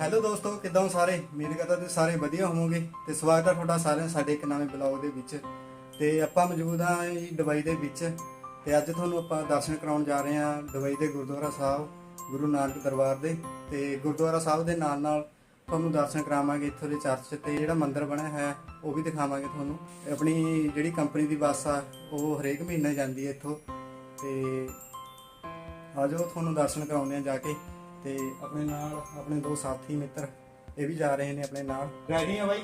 Hello ਦੋਸਤੋ ਕਿਦਾਂ ਹੋ ਸਾਰੇ? ਉਮੀਦ ਕਰਦਾ ਤੁਸੀਂ ਸਾਰੇ ਵਧੀਆ ਹੋਵੋਗੇ ਤੇ ਸਵਾਗਤ ਹੈ ਤੁਹਾਡਾ ਸਾਰਿਆਂ ਦਾ ਸਾਡੇ ਇੱਕ ਨਵੇਂ ਬਲੌਗ ਦੇ ਵਿੱਚ। ਤੇ ਆਪਾਂ ਮੌਜੂਦ ਹਾਂ ਜੀ ਦੁਬਈ ਦੇ ਵਿੱਚ ਤੇ ਅੱਜ ਤੁਹਾਨੂੰ ਆਪਾਂ ਦਰਸ਼ਨ ਕਰਾਉਣ ਜਾ ਰਹੇ ਹਾਂ ਦੁਬਈ ਦੇ ਗੁਰਦੁਆਰਾ ਸਾਹਿਬ ਗੁਰੂ ਨਾਨਕ ਦਰਬਾਰ ਦੇ। ਤੇ ਗੁਰਦੁਆਰਾ ਸਾਹਿਬ ਦੇ ਨਾਲ ਨਾਲ ਤੁਹਾਨੂੰ ਦਰਸ਼ਨ ਕਰਾਵਾਂਗੇ ਇੱਥੋਂ ਦੇ ਚਰਚ ਤੇ ਜਿਹੜਾ ਮੰਦਿਰ ਬਣਿਆ ਹੋਇਆ ਹੈ, ਉਹ ਵੀ ਦਿਖਾਵਾਂਗੇ ਤੁਹਾਨੂੰ। ਆਪਣੀ ਜਿਹੜੀ ਕੰਪਨੀ ਦੀ ਬੱਸ ਆ ਉਹ ਹਰੇਕ ਮਹੀਨੇ ਜਾਂਦੀ ਹੈ ਇੱਥੋਂ। ਤੇ ਆਜੋ ਤੁਹਾਨੂੰ ਦਰਸ਼ਨ ਕਰਾਉਂਦੇ ਆ ਜਾ ਕੇ। ਤੇ ਆਪਣੇ ਨਾਲ ਆਪਣੇ ਦੋ ਸਾਥੀ ਮਿੱਤਰ ਇਹ ਵੀ ਜਾ ਰਹੇ ਨੇ ਆਪਣੇ ਨਾਲ। ਰੈਡੀ ਆ ਬਾਈ?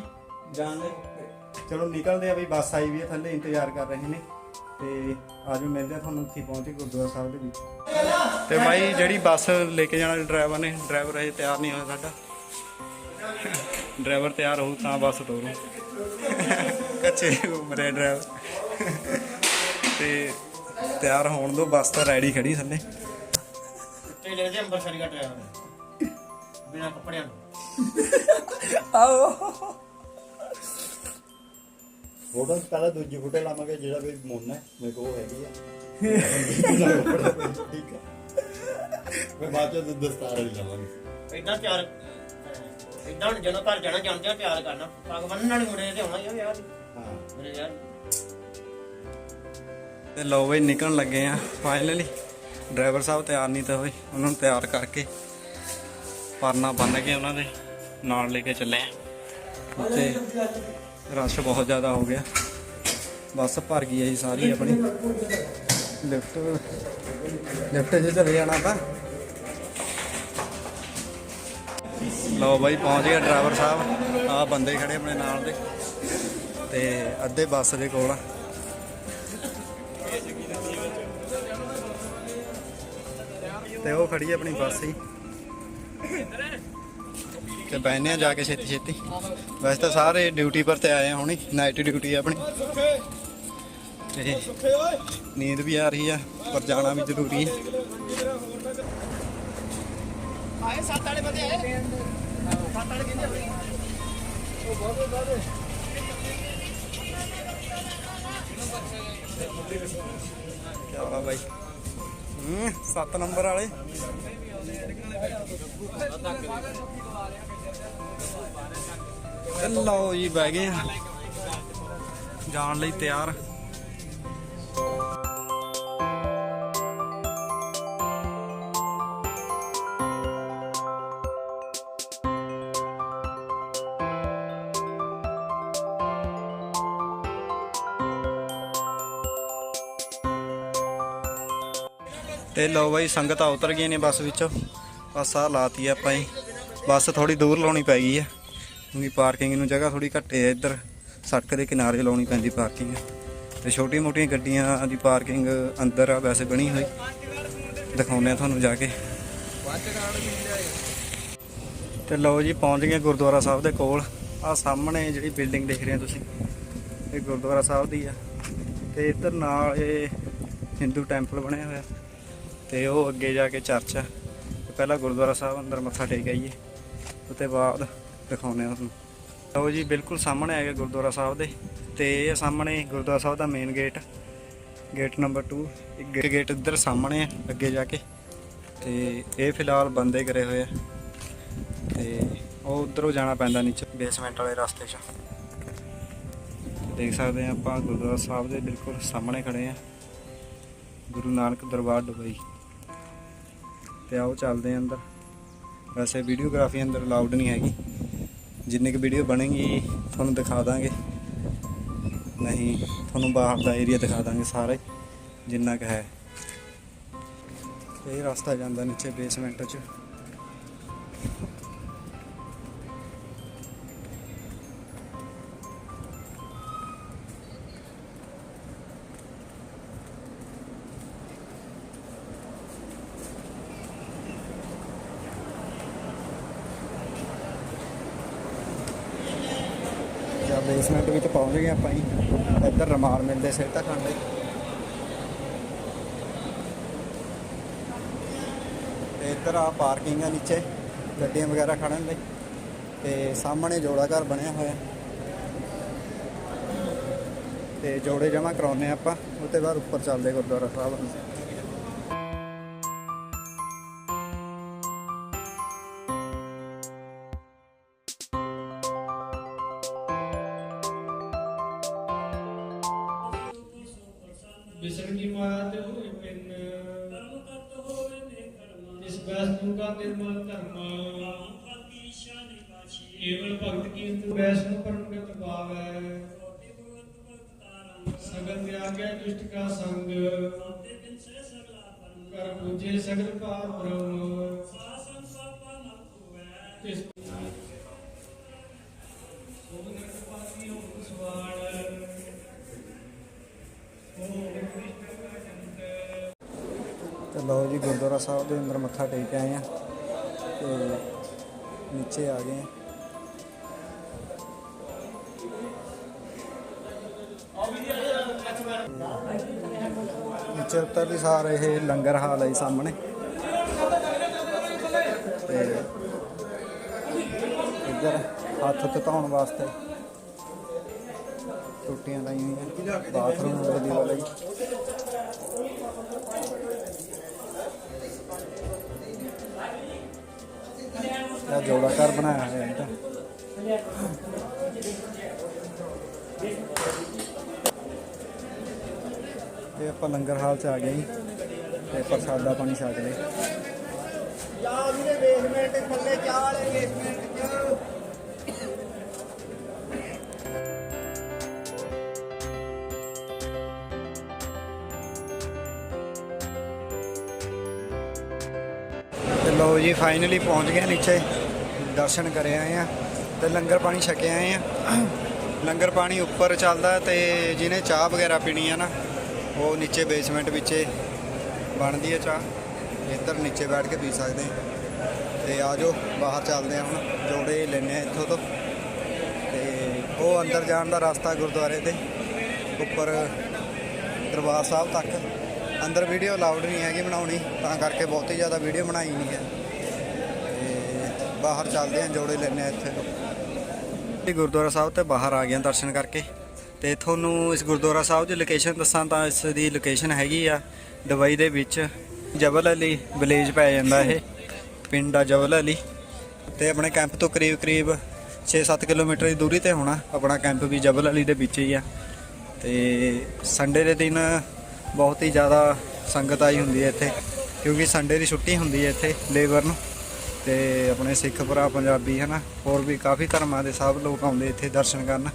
ਜਾਣ ਲਈ ਚਲੋ ਨਿਕਲਦੇ ਆ ਬਈ ਬੱਸ ਆਈ ਵੀ ਹੈ ਥੱਲੇ ਇੰਤਜ਼ਾਰ ਕਰ ਰਹੇ ਨੇ। ਤੇ ਆਜੋ ਮਿਲਦੇ ਆ ਤੁਹਾਨੂੰ ਉੱਥੇ ਪਹੁੰਚੇ ਗੁਰਦੁਆਰਾ ਸਾਹਿਬ ਦੇ ਵਿੱਚ। ਤੇ ਬਾਈ ਜਿਹੜੀ ਬੱਸ ਲੈ ਕੇ ਜਾਣਾ ਡਰਾਈਵਰ ਨੇ ਡਰਾਈਵਰ ਅਜੇ ਤਿਆਰ ਨਹੀਂ ਹੋਇਆ ਸਾਡਾ। ਡਰਾਈਵਰ ਤਿਆਰ ਹੋਊ ਤਾਂ ਬੱਸ ਤੋਰੂ। ਕੱਚੇ ਉਮਰੇ ਡਰਾਈਵਰ। ਤੇ ਤਿਆਰ ਹੋਣ ਦੋ ਬੱਸ ਤਾਂ ਰੈਡੀ ਖੜੀ ਥੱਲੇ। ਤੇ ਲੈ ਜੇ ਅੰਬਰਸਰੀ ਦਾ ਡਰਾਈਵਰ ਬਿਨਾ ਕੱਪੜਿਆਂ ਤੋਂ। ਫੋਟੋ ਪਹਿਲਾਂ ਦੂਜੀ ਫੋਟੋ ਲਾਵਾਂਗੇ ਜਿਹੜਾ ਵੀ ਮੁੰਨ ਹੈ ਮੇਰੇ ਕੋਲ ਉਹ ਹੈਗੀ ਆ। ਠੀਕ ਹੈ। ਮੈਂ ਬਾਅਦ ਚ ਦਸਤਾਰ ਵੀ ਲਾਵਾਂਗੇ। ਇਦਾਂ ਤਿਆਰ ਇਦਾਂ ਹੁਣ ਜਦੋਂ ਘਰ ਜਾਣਾ ਜਾਂਦੇ ਆ ਤਿਆਰ ਕਰਨਾ। ਪੱਗ ਬੰਨਣ ਵਾਲੇ ਮੁੰਡੇ ਤੇ ਆਉਣਾ ਹੀ ਆ ਯਾਰ। ਹਾਂ। ਮੇਰੇ ਯਾਰ। ਤੇ ਲੋ ਬਈ ਨਿਕਲਣ ਲੱਗੇ ਆ ਫਾਈਨਲੀ ਡਰਾਈਵਰ ਸਾਹਿਬ ਤਿਆਰ ਨਹੀਂ ਤਾਂ ਹੋਏ, ਉਹਨਾਂ ਨੂੰ ਤਿਆਰ ਕਰਕੇ ਪਰਨਾ ਬੰਨ ਕੇ ਉਹਨਾਂ ਦੇ ਨਾਲ ਲੈ ਕੇ ਚੱਲੇ ਆ। ਤੇ ਰਸ਼ ਬਹੁਤ ਜ਼ਿਆਦਾ ਹੋ ਗਿਆ। ਬੱਸ ਭਰ ਗਈ ਹੈ ਜੀ ਸਾਰੀ ਆਪਣੀ। ਲਿਫਟ ਲਿਫਟ 'ਚ ਚਲੇ ਜਾਣਾ ਤਾਂ। ਲਓ ਬਾਈ, ਪਹੁੰਚ ਗਿਆ ਡਰਾਈਵਰ ਸਾਹਿਬ। ਆ ਬੰਦੇ ਖੜੇ ਆਪਣੇ ਨਾਲ ਦੇ। ਤੇ ਅੱਧੇ ਬੱਸ ਦੇ ਕੋਲ ਆ। ਤੇ ਉਹ ਖੜੀ ਹੈ ਆਪਣੀ ਬੱਸ ਹੀ। ਤੇ ਬੈਨੇ ਆ ਜਾ ਕੇ ਛੇਤੀ ਛੇਤੀ। ਵੈਸੇ ਤਾਂ ਸਾਰੇ ਡਿਊਟੀ ਪਰ ਤੇ ਆਏ ਆ ਹੁਣੀ ਨਾਈਟ ਡਿਊਟੀ ਆ ਆਪਣੀ। ਤੇ ਨੀਂਦ ਵੀ ਆ ਰਹੀ ਆ ਪਰ ਜਾਣਾ ਵੀ ਜ਼ਰੂਰੀ ਹੈ ਆਏ ਸੱਤ ਵਾਲੇ ਬੰਦੇ ਆਏ। ਸੱਤ ਵਾਲੇ ਕਹਿੰਦੇ ਕੀ ਆ ਬਾਈ। ਹੂੰ 7 ਨੰਬਰ ਵਾਲੇ। ਲਓ ਜੀ ਬਹਿ ਗਏ। ਆ ਜਾਣ ਲਈ ਤਿਆਰ। ਤੇ ਲਓ ਬਾਈ ਸੰਗਤਾਂ ਉਤਰ ਗਈਆਂ ਨੇ ਬੱਸ ਵਿੱਚੋਂ। ਬੱਸ ਆ ਲਾਤੀ ਆਪਾਂ ਹੀ ਬੱਸ ਥੋੜੀ ਦੂਰ ਲਾਉਣੀ ਪੈ ਗਈ ਆ। ਕਿਉਂਕਿ ਪਾਰਕਿੰਗ ਨੂੰ ਜਗ੍ਹਾ ਥੋੜੀ ਘੱਟੇ ਆ ਇੱਧਰ। ਸੜਕ ਦੇ ਕਿਨਾਰੇ ਲਾਉਣੀ ਪੈਂਦੀ ਪਾਰਕਿੰਗ। ਤੇ ਛੋਟੀ ਮੋਟੀਆਂ ਗੱਡੀਆਂ ਦੀ ਪਾਰਕਿੰਗ ਅੰਦਰ ਆ ਵੈਸੇ ਬਣੀ ਹੋਈ। ਦਿਖਾਉਂਦੇ ਆ ਤੁਹਾਨੂੰ ਜਾ ਕੇ। ਤੇ ਲਓ ਜੀ ਪਹੁੰਚ ਗਏ ਗੁਰਦੁਆਰਾ ਸਾਹਿਬ ਦੇ ਕੋਲ। ਆ ਸਾਹਮਣੇ ਜਿਹੜੀ ਬਿਲਡਿੰਗ ਦੇਖ ਰਹੇ ਹੋ ਤੁਸੀਂ, ਇਹ ਗੁਰਦੁਆਰਾ ਸਾਹਿਬ ਦੀ ਆ। ਤੇ ਇੱਧਰ ਨਾਲ ਇਹ ਹਿੰਦੂ ਟੈਂਪਲ ਬਣਿਆ ਹੋਇਆ। ਤੇ ਉਹ ਅੱਗੇ ਜਾ ਕੇ ਚਰਚ ਆ। ਤੇ ਪਹਿਲਾਂ ਗੁਰਦੁਆਰਾ ਸਾਹਿਬ ਅੰਦਰ ਮੱਥਾ ਟੇਕ ਆਈਏ। ਉਤੇ ਬਾਅਦ ਦਿਖਾਉਂਦੇ ਆ ਤੁਹਾਨੂੰ। ਲਓ ਜੀ, ਬਿਲਕੁਲ ਸਾਹਮਣੇ ਆ ਗਿਆ ਗੁਰਦੁਆਰਾ ਸਾਹਿਬ ਦੇ। ਤੇ ਇਹ ਸਾਹਮਣੇ ਗੁਰਦੁਆਰਾ ਸਾਹਿਬ ਦਾ ਮੇਨ ਗੇਟ ਗੇਟ ਨੰਬਰ 2 ਇੱਕ ਗੇਟ ਇੱਧਰ ਸਾਹਮਣੇ ਹੈ ਅੱਗੇ ਜਾ ਕੇ। ਤੇ ਇਹ ਫਿਲਹਾਲ ਬੰਦੇ ਕਰੇ ਹੋਏ ਆ। ਤੇ ਉਹ ਉਧਰੋਂ ਜਾਣਾ ਪੈਂਦਾ ਨੀਚੇ ਬੇਸਮੈਂਟ ਵਾਲੇ ਰਸਤੇ 'ਚ। ਦੇਖ ਸਕਦੇ ਆ ਆਪਾਂ ਗੁਰਦੁਆਰਾ ਸਾਹਿਬ ਦੇ ਬਿਲਕੁਲ ਸਾਹਮਣੇ ਖੜੇ ਆ। ਗੁਰੂ ਨਾਨਕ ਦਰਬਾਰ ਦੁਬਈ। ਤੇ ਆਓ ਚੱਲਦੇ ਆ ਅੰਦਰ। ਵੈਸੇ ਵੀਡੀਓਗ੍ਰਾਫੀ ਅੰਦਰ ਅਲਾਉਡ ਨਹੀਂ ਹੈਗੀ। ਜਿੰਨੀ ਕੁ ਵੀਡੀਓ ਬਣੇਗੀ, ਤੁਹਾਨੂੰ ਦਿਖਾ ਦਾਂਗੇ। ਨਹੀਂ, ਤੁਹਾਨੂੰ ਬਾਹਰ ਦਾ ਏਰੀਆ ਦਿਖਾ ਦਾਂਗੇ ਸਾਰਾ ਜਿੰਨਾ ਕੁ ਹੈ। ਇਹ ਰਸਤਾ ਜਾਂਦਾ ਨੀਚੇ ਬੇਸਮੈਂਟ 'ਚ। ਜਾਂ ਬੇਸਮੈਂਟ ਵਿੱਚ ਪਹੁੰਚ ਗਏ ਆਪਾਂ ਜੀ। ਇੱਧਰ ਰਮਾਲ ਮਿਲਦੇ ਸਿੱਟਾ ਖਾਣ ਲਈ ਤੇ ਇੱਧਰ ਆ ਪਾਰਕਿੰਗ ਆ ਨੀਚੇ, ਗੱਡੀਆਂ ਵਗੈਰਾ ਖੜਨ ਲਈ। ਤੇ ਸਾਹਮਣੇ ਜੋੜਾ ਘਰ ਬਣਿਆ ਹੋਇਆ। ਤੇ ਜੋੜੇ ਜਮਾ ਕਰਾਉਨੇ ਆਪਾਂ, ਉਹ ਤੋਂ ਬਾਅਦ ਉੱਪਰ ਚੱਲਦੇ ਗੁਰਦੁਆਰਾ ਸਾਹਿਬ। ਵਿਸਣ ਕੀ ਮਾਤ ਹੋਏ ਪਿੰਨ ਇਸ ਵੈਸਨੂੰ ਕਾ ਨਿਰਮਲ ਧਰਮਾ। ਕੇਵਲ ਭਗਤ ਕੀਰਤ ਵੈਸਨੂੰ ਪਰਮਗਤ ਪਾਵੈ। ਸਗਲ ਤਿਆਗੈ ਦੁਸ਼ਟ ਕਾ ਸੰਗ। ਕਰ ਪੂਜੇ ਸਗਲ ਪਾਰ ਬ੍ਰਹਮ। ਇਸ ਸੋਨਕ ਪਾਤੀ ਹੋ ਸਵਾਲ। ਤੇ ਲਓ ਜੀ ਗੁਰਦੁਆਰਾ ਸਾਹਿਬ ਦੇ ਅੰਦਰ ਮੱਥਾ ਟੇਕ ਆਏ ਆ ਤੇ ਨੀਚੇ ਆ ਗਏ ਆ। ਨੀਚੇ ਉੱਤਰ ਦੀ ਸਾਰ ਇਹ ਲੰਗਰ ਹਾਲ ਹੈ ਸਾਹਮਣੇ। ਤੇ ਇੱਧਰ ਹੱਥ ਧੋਣ ਵਾਸਤੇ ਟੁੱਟੀਆਂ ਲਾਈਆਂ ਹੋਈਆਂ, ਬਾਥਰੂਮ ਵਧੀਆ ਵਾਲਾ ਜੀ। ਇਹ ਜੋੜਾ ਘਰ ਬਣਾਇਆ ਹੋਇਆ ਇਹਦਾ ਇਹ ਆਪਾਂ ਲੰਗਰ ਹਾਲ ਚ ਆ ਗਏ ਜੀ, ਤੇ ਪ੍ਰਸਾਦਾ ਪਾਣੀ ਛਕ ਲਏ। ਚਾਹ ਵੀਰੇ ਬੇਸਮੈਂਟ ਥੱਲੇ ਚਾਹ ਵਾਲੇ ਬੇਸਮੈਂਟ ਚ। ਲਓ ਜੀ ਫਾਈਨਲੀ ਪਹੁੰਚ ਗਏ ਨੀਚੇ। ਦਰਸ਼ਨ ਕਰੇ ਆਏ ਆ ਤੇ ਲੰਗਰ ਪਾਣੀ ਛਕੇ ਆਏ ਆ। ਲੰਗਰ ਪਾਣੀ ਉੱਪਰ ਚੱਲਦਾ ਤੇ ਜਿਹਨੇ ਚਾਹ ਵਗੈਰਾ ਪੀਣੀ ਆ ਨਾ, ਉਹ ਨੀਚੇ ਬੇਸਮੈਂਟ ਵਿੱਚ ਬਣਦੀ ਹੈ ਚਾਹ। ਇੱਧਰ ਨੀਚੇ ਬੈਠ ਕੇ ਪੀ ਸਕਦੇ ਆ। ਤੇ ਆਜੋ ਬਾਹਰ ਚੱਲਦੇ ਆ ਹੁਣ, ਜੋੜੇ ਲੈਣੇ ਆ ਇੱਥੋਂ ਤੋਂ। ਤੇ ਉਹ ਅੰਦਰ ਜਾਣ ਦਾ ਰਸਤਾ ਗੁਰਦੁਆਰੇ ਦੇ, ਉੱਪਰ ਦਰਬਾਰ ਸਾਹਿਬ ਤੱਕ। ਅੰਦਰ ਵੀਡੀਓ ਅਲਾਉਡ ਨਹੀਂ ਹੈਗੀ ਬਣਾਉਣੀ, ਤਾਂ ਕਰਕੇ ਬਹੁਤੀ ਜ਼ਿਆਦਾ ਵੀਡੀਓ ਬਣਾਈ ਨਹੀਂ ਹੈ। ਤੇ ਬਾਹਰ ਚੱਲਦੇ ਹਾਂ, ਜੋੜੇ ਲੈਣੇ ਆ ਇੱਥੇ। ਤੋਂ ਇਹ ਗੁਰਦੁਆਰਾ ਸਾਹਿਬ ਤੇ ਬਾਹਰ ਆ ਗਿਆ ਦਰਸ਼ਨ ਕਰਕੇ। ਤੇ ਤੁਹਾਨੂੰ ਇਸ ਗੁਰਦੁਆਰਾ ਸਾਹਿਬ ਦੀ ਲੋਕੇਸ਼ਨ ਦੱਸਾਂ ਤਾਂ ਇਸ ਦੀ ਲੋਕੇਸ਼ਨ ਹੈਗੀ ਆ ਦੁਬਈ ਦੇ ਵਿੱਚ, ਜਬਲ ਅਲੀ ਵਿਲੇਜ ਪੈ ਜਾਂਦਾ ਇਹ, ਪਿੰਡ ਆ ਜਬਲ ਅਲੀ। ਤੇ ਆਪਣੇ ਕੈਂਪ ਤੋਂ ਕਰੀਬ ਕਰੀਬ 6-7 ਕਿਲੋਮੀਟਰ ਦੀ ਦੂਰੀ ਤੇ ਹੋਣਾ, ਆਪਣਾ ਕੈਂਪ ਵੀ ਜਬਲ ਅਲੀ ਦੇ ਵਿੱਚ ਹੀ ਆ। ਤੇ ਸੰਡੇ ਦੇ ਦਿਨ ਬਹੁਤ ਹੀ ਜ਼ਿਆਦਾ ਸੰਗਤ ਆਈ ਹੁੰਦੀ ਹੈ ਇੱਥੇ, ਕਿਉਂਕਿ ਸੰਡੇ ਦੀ ਛੁੱਟੀ ਹੁੰਦੀ ਹੈ ਇੱਥੇ ਲੇਬਰ ਨੂੰ, ਤੇ ਆਪਣੇ ਸਿੱਖ ਭਰਾ ਪੰਜਾਬੀ ਹਨਾ, ਹੋਰ ਵੀ ਕਾਫੀ ਧਰਮਾਂ ਦੇ ਸਭ ਲੋਕ ਆਉਂਦੇ ਇੱਥੇ ਦਰਸ਼ਨ ਕਰਨ।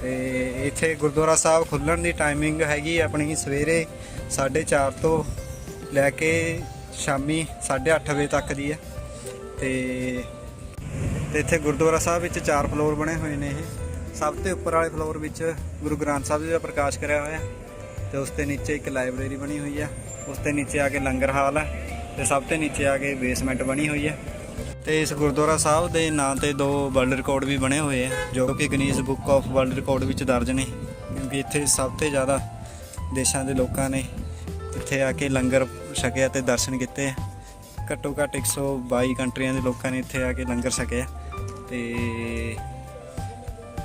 ਤੇ ਇੱਥੇ ਗੁਰਦੁਆਰਾ ਸਾਹਿਬ ਖੁੱਲਣ ਦੀ ਟਾਈਮਿੰਗ ਹੈਗੀ ਆਪਣੀ ਸਵੇਰੇ 4:30 ਤੋਂ ਲੈ ਕੇ ਸ਼ਾਮੀ 8:30 ਵਜੇ ਤੱਕ ਦੀ ਹੈ ਤੇ ਤੇ ਇੱਥੇ ਗੁਰਦੁਆਰਾ ਸਾਹਿਬ ਵਿੱਚ ਚਾਰ ਫਲੋਰ ਬਣੇ ਹੋਏ ਨੇ ਇਹ। ਸਭ ਤੋਂ ਉੱਪਰ ਵਾਲੇ ਫਲੋਰ ਵਿੱਚ ਗੁਰੂ ਗ੍ਰੰਥ ਸਾਹਿਬ ਜੀ ਦਾ ਪ੍ਰਕਾਸ਼ ਕਰਿਆ ਹੋਇਆ। ਤੇ ਉਸ ਤੇ ਨੀਚੇ ਇੱਕ ਲਾਇਬ੍ਰੇਰੀ ਬਣੀ ਹੋਈ ਹੈ ਉਸ ਤੇ ਨੀਚੇ ਆ ਕੇ ਲੰਗਰ ਹਾਲ ਹੈ ਤੇ ਸਭ ਤੋਂ ਨੀਚੇ ਆ ਕੇ ਬੇਸਮੈਂਟ ਬਣੀ ਹੋਈ ਹੈ ਤੇ ਇਸ ਗੁਰਦੁਆਰਾ ਸਾਹਿਬ ਦੇ ਨਾਂ ਤੇ ਦੋ ਵਰਲਡ ਰਿਕਾਰਡ ਵੀ ਬਣੇ ਹੋਏ ਆ, ਜੋ ਕਿ Guinness book of world record ਵਿੱਚ ਦਰਜ ਨੇ। ਕਿਉਂਕਿ ਇੱਥੇ ਸਭ ਤੋਂ ਜ਼ਿਆਦਾ ਦੇਸ਼ਾਂ ਦੇ ਲੋਕਾਂ ਨੇ ਇੱਥੇ ਆ ਕੇ ਲੰਗਰ ਛਕਿਆ ਤੇ ਦਰਸ਼ਨ ਕੀਤੇ ਆ। ਘੱਟੋ ਘੱਟ 122 ਕੰਟਰੀਆਂ ਦੇ ਲੋਕਾਂ ਨੇ ਇੱਥੇ ਆ ਕੇ ਲੰਗਰ ਛਕਿਆ। ਤੇ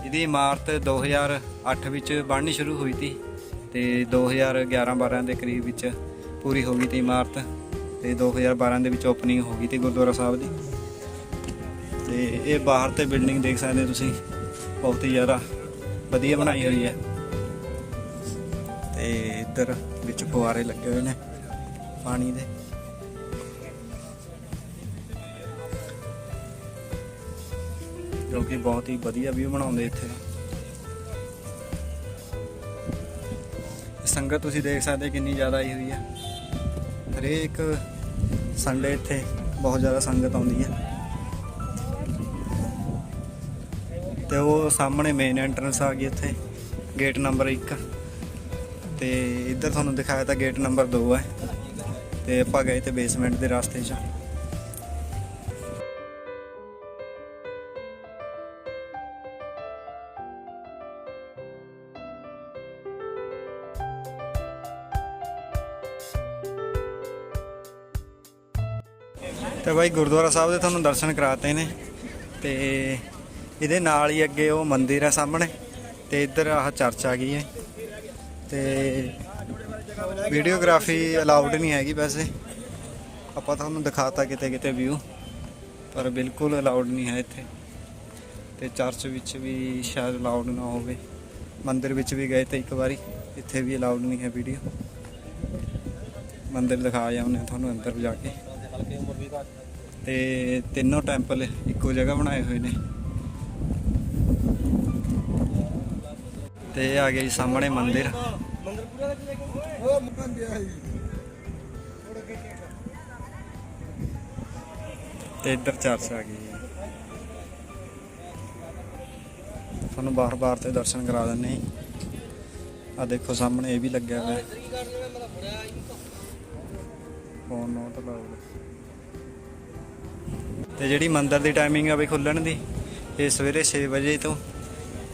ਇਹਦੀ ਇਮਾਰਤ 2008 ਵਿੱਚ ਬਣਨੀ ਸ਼ੁਰੂ ਹੋਈ ਸੀ। ਤੇ 2011-12 ਦੇ ਕਰੀਬ ਵਿੱਚ ਪੂਰੀ ਹੋ ਗਈ ਤੀ ਇਮਾਰਤ ਤੇ 2012 ਦੇ ਵਿੱਚ ਓਪਨਿੰਗ ਹੋ ਗਈ ਤੀ ਗੁਰਦੁਆਰਾ ਸਾਹਿਬ ਦੀ। ਤੇ ਇਹ ਬਾਹਰ ਤੇ ਬਿਲਡਿੰਗ ਦੇਖ ਸਕਦੇ ਤੁਸੀਂ, ਬਹੁਤ ਹੀ ਜ਼ਿਆਦਾ ਵਧੀਆ ਬਣਾਈ ਹੋਈ ਹੈ। ਤੇ ਇੱਧਰ ਵਿੱਚ ਫੁਆਰੇ ਲੱਗੇ ਹੋਏ ਨੇ ਪਾਣੀ ਦੇ। ਜੋ ਕਿ ਬਹੁਤ ਹੀ ਵਧੀਆ ਵਿਊ ਬਣਾਉਂਦੇ ਇੱਥੇ। ਸੰਗਤ ਤੁਸੀਂ ਦੇਖ ਸਕਦੇ ਕਿੰਨੀ ਜ਼ਿਆਦਾ ਆਈ ਹੋਈ ਹੈ। ਹਰੇਕ ਸੰਡੇ ਇੱਥੇ ਬਹੁਤ ਜ਼ਿਆਦਾ ਸੰਗਤ ਆਉਂਦੀ ਹੈ। ਤੇ ਉਹ ਸਾਹਮਣੇ ਮੇਨ ਐਂਟਰੈਂਸ ਆ ਗਈ ਇੱਥੇ ਗੇਟ ਨੰਬਰ 1 ਤੇ ਇੱਧਰ ਤੁਹਾਨੂੰ ਦਿਖਾਇਆ ਤਾਂ ਗੇਟ ਨੰਬਰ 2 ਹੈ। ਤੇ ਆਪਾਂ ਗਏ ਤੇ ਬੇਸਮੈਂਟ ਦੇ ਰਸਤੇ 'ਚ। ਤੇ ਬਾਈ ਗੁਰਦੁਆਰਾ ਸਾਹਿਬ ਦੇ ਤੁਹਾਨੂੰ ਦਰਸ਼ਨ ਕਰਾਤੇ ਨੇ ਤੇ ਇਹਦੇ ਨਾਲ ਹੀ ਅੱਗੇ ਉਹ ਮੰਦਿਰ ਹੈ ਸਾਹਮਣੇ ਤੇ ਇੱਧਰ ਆਹ ਚਰਚ ਆ ਗਈ ਹੈ ਤੇ ਵੀਡੀਓਗ੍ਰਾਫੀ ਅਲਾਉਡ ਨਹੀਂ ਹੈਗੀ ਵੈਸੇ। ਆਪਾਂ ਤੁਹਾਨੂੰ ਦਿਖਾਤਾ ਕਿਤੇ ਕਿਤੇ ਵਿਊ ਪਰ ਬਿਲਕੁਲ ਅਲਾਉਡ ਨਹੀਂ ਹੈ ਇੱਥੇ। ਤੇ ਚਰਚ ਵਿੱਚ ਵੀ ਸ਼ਾਇਦ ਅਲਾਉਡ ਨਾ ਹੋਵੇ। ਮੰਦਿਰ ਵਿੱਚ ਵੀ ਗਏ ਤੇ ਇੱਕ ਵਾਰੀ, ਇੱਥੇ ਵੀ ਅਲਾਉਡ ਨਹੀਂ ਹੈ ਵੀਡੀਓ ਮੰਦਿਰ ਦਿਖਾ ਜਾਉਂਦੇ ਤੁਹਾਨੂੰ ਅੰਦਰ ਜਾ ਕੇ। ਤੇ ਤਿੰਨੋਂ ਟੈਂਪਲ ਇੱਕੋ ਜਗ੍ਹਾ ਬਣਾਏ ਹੋਏ ਨੇ। ਤੇ ਆ ਗਿਆ ਜੀ ਸਾਹਮਣੇ ਮੰਦਿਰ। ਤੇ ਇੱਧਰ ਚਰਚ ਆ ਗਈ। ਜੀ ਤੁਹਾਨੂੰ ਬਾਰ-ਬਾਰ ਤੇ ਦਰਸ਼ਨ ਕਰਾ ਦਿੰਨੇ ਆ ਦੇਖੋ ਸਾਹਮਣੇ ਇਹ ਵੀ ਲੱਗਿਆ ਹੋਇਆ ਫੋਨ ਨੋਟ ਲਾਓ। ਤੇ ਜਿਹੜੀ ਮੰਦਰ ਦੀ ਟਾਈਮਿੰਗ ਆ ਬਈ ਖੁੱਲਣ ਦੀ, ਇਹ ਸਵੇਰੇ 6 ਵਜੇ ਤੋਂ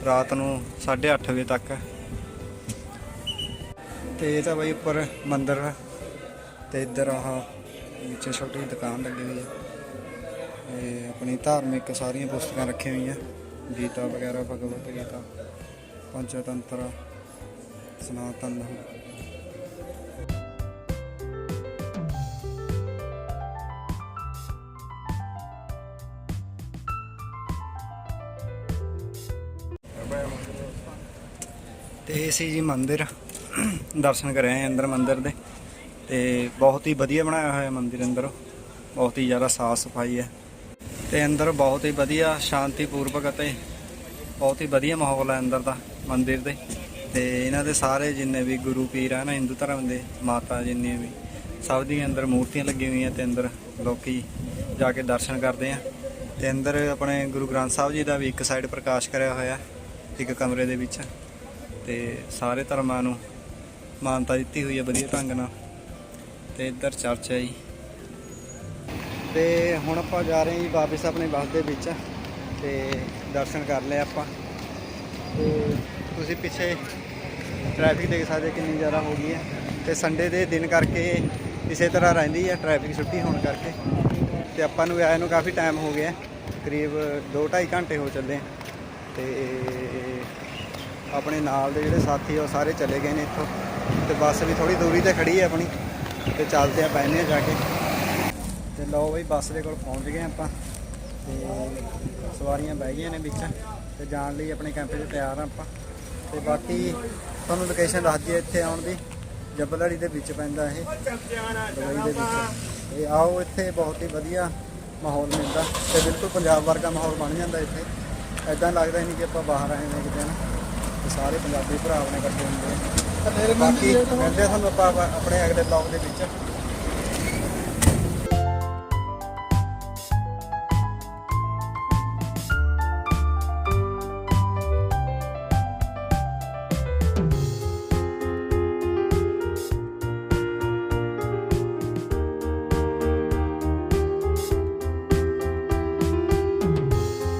ਰਾਤ ਨੂੰ 8:30 ਵਜੇ ਤੱਕ। ਹੈ। ਤੇ ਇਹ ਤਾਂ ਬਈ ਉੱਪਰ ਮੰਦਰ ਆ। ਤੇ ਇੱਧਰ ਆਹ ਨੀਚੇ ਛੋਟੀ ਦੁਕਾਨ ਲੱਗੀ ਹੋਈ ਹੈ ਇਹ ਆਪਣੀ ਧਾਰਮਿਕ ਸਾਰੀਆਂ ਪੁਸਤਕਾਂ ਰੱਖੀਆਂ ਹੋਈਆਂ। ਗੀਤਾ ਵਗੈਰਾ ਭਗਵਤ ਗੀਤਾ, ਪੰਚਤੰਤਰ, ਸਨਾਤਨ। ਤੇ ਇਹ ਸੀ ਜੀ ਮੰਦਿਰ। ਦਰਸ਼ਨ ਕਰ ਆਏ ਅੰਦਰ ਮੰਦਿਰ ਦੇ। ਤੇ ਬਹੁਤ ਹੀ ਵਧੀਆ ਬਣਾਇਆ ਹੋਇਆ ਮੰਦਿਰ ਅੰਦਰ। ਬਹੁਤ ਹੀ ਜ਼ਿਆਦਾ ਸਾਫ਼ ਸਫ਼ਾਈ ਹੈ। ਤੇ ਅੰਦਰ ਬਹੁਤ ਹੀ ਵਧੀਆ ਸ਼ਾਂਤੀਪੂਰਵਕ ਅਤੇ ਬਹੁਤ ਹੀ ਵਧੀਆ ਮਾਹੌਲ ਹੈ ਅੰਦਰ ਦਾ ਮੰਦਿਰ ਦੇ। ਤੇ ਇਹਨਾਂ ਦੇ ਸਾਰੇ ਜਿੰਨੇ ਵੀ ਗੁਰੂ ਪੀਰ ਆ ਨਾ, ਹਿੰਦੂ ਧਰਮ ਦੇ ਮਾਤਾ ਜਿੰਨੇ ਵੀ, ਸਭ ਦੀ ਅੰਦਰ ਮੂਰਤੀਆਂ ਲੱਗੀਆਂ ਹੋਈਆਂ ਤੇ ਅੰਦਰ ਲੋਕੀ ਜਾ ਕੇ ਦਰਸ਼ਨ ਕਰਦੇ ਆ। ਤੇ ਅੰਦਰ ਆਪਣੇ ਗੁਰੂ ਗ੍ਰੰਥ ਸਾਹਿਬ ਜੀ ਦਾ ਵੀ ਇੱਕ ਸਾਈਡ ਪ੍ਰਕਾਸ਼ ਕਰਿਆ ਹੋਇਆ, ਇੱਕ ਕਮਰੇ ਦੇ ਵਿੱਚ। ਤੇ ਸਾਰੇ ਧਰਮਾਂ ਨੂੰ ਮਾਨਤਾ ਦਿੱਤੀ ਹੋਈ ਹੈ ਵਧੀਆ ਢੰਗ ਨਾਲ। ਤੇ ਇੱਧਰ ਚਰਚ ਹੈ ਜੀ। ਤੇ ਹੁਣ ਆਪਾਂ ਜਾ ਰਹੇ ਹਾਂ ਜੀ ਵਾਪਸ ਆਪਣੇ ਬੱਸ ਦੇ ਵਿੱਚ ਤੇ ਦਰਸ਼ਨ ਕਰ ਲਏ ਆਪਾਂ। ਤੇ ਤੁਸੀਂ ਪਿੱਛੇ ਟ੍ਰੈਫਿਕ ਦੇਖ ਸਕਦੇ ਕਿੰਨੀ ਜ਼ਿਆਦਾ ਹੋ ਗਈ ਹੈ। ਤੇ ਸੰਡੇ ਦੇ ਦਿਨ ਕਰਕੇ ਇਸੇ ਤਰ੍ਹਾਂ ਰਹਿੰਦੀ ਹੈ ਟ੍ਰੈਫਿਕ ਛੁੱਟੀ ਹੋਣ ਕਰਕੇ। ਤੇ ਆਪਾਂ ਨੂੰ ਆਏ ਨੂੰ ਕਾਫੀ ਟਾਈਮ ਹੋ ਗਿਆ। ਕਰੀਬ 2.5 ਘੰਟੇ ਹੋ ਚੱਲੇ। ਤੇ ਆਪਣੇ ਨਾਲ ਦੇ ਜਿਹੜੇ ਸਾਥੀ ਉਹ ਸਾਰੇ ਚਲੇ ਗਏ ਨੇ ਇੱਥੋਂ। ਤੇ ਬੱਸ ਵੀ ਥੋੜੀ ਦੂਰੀ ਤੇ ਖੜੀ ਹੈ ਆਪਣੀ। ਤੇ ਚੱਲਦੇ ਆ ਬੈਨੇ ਜਾ ਕੇ। ਤੇ ਲਓ ਬਈ, ਬੱਸ ਦੇ ਕੋਲ ਪਹੁੰਚ ਗਏ ਆਪਾਂ। ਤੇ ਸਵਾਰੀਆਂ ਬਹਿ ਗਈਆਂ ਨੇ ਵਿੱਚ। ਤੇ ਜਾਣ ਲਈ ਆਪਣੇ ਕੈਂਪੇ 'ਚ ਤਿਆਰ ਆ ਆਪਾਂ। ਤੇ ਬਾਕੀ ਤੁਹਾਨੂੰ ਲੋਕੇਸ਼ਨ ਦੱਸ ਦਈਏ ਇੱਥੇ ਆਉਣ ਦੀ। ਜੱਬਲੜੀ ਦੇ ਵਿੱਚ ਪੈਂਦਾ ਇਹ। ਦੁਬਈ ਦੇ ਵਿੱਚ। ਤੇ ਆਓ ਇੱਥੇ, ਬਹੁਤ ਹੀ ਵਧੀਆ ਮਾਹੌਲ ਮਿਲਦਾ। ਤੇ ਬਿਲਕੁਲ ਪੰਜਾਬ ਵਰਗਾ ਮਾਹੌਲ ਬਣ ਜਾਂਦਾ ਇੱਥੇ। ਐਦਾਂ ਲੱਗਦਾ ਹੀ ਨਹੀਂ ਕਿ ਆਪਾਂ ਬਾਹਰ ਆਏ ਨੇ ਕਿਤੇ ਨਾ। ਤੇ ਸਾਰੇ ਪੰਜਾਬੀ ਭਰਾ ਆਪਣੇ ਇਕੱਠੇ ਹੁੰਦੇ ਆ। ਬਾਕੀ ਮਿਲਦੇ ਆ ਤੁਹਾਨੂੰ ਆਪਾਂ ਆਪਣੇ ਅਗਲੇ ਬਲੌਗ ਦੇ ਵਿੱਚ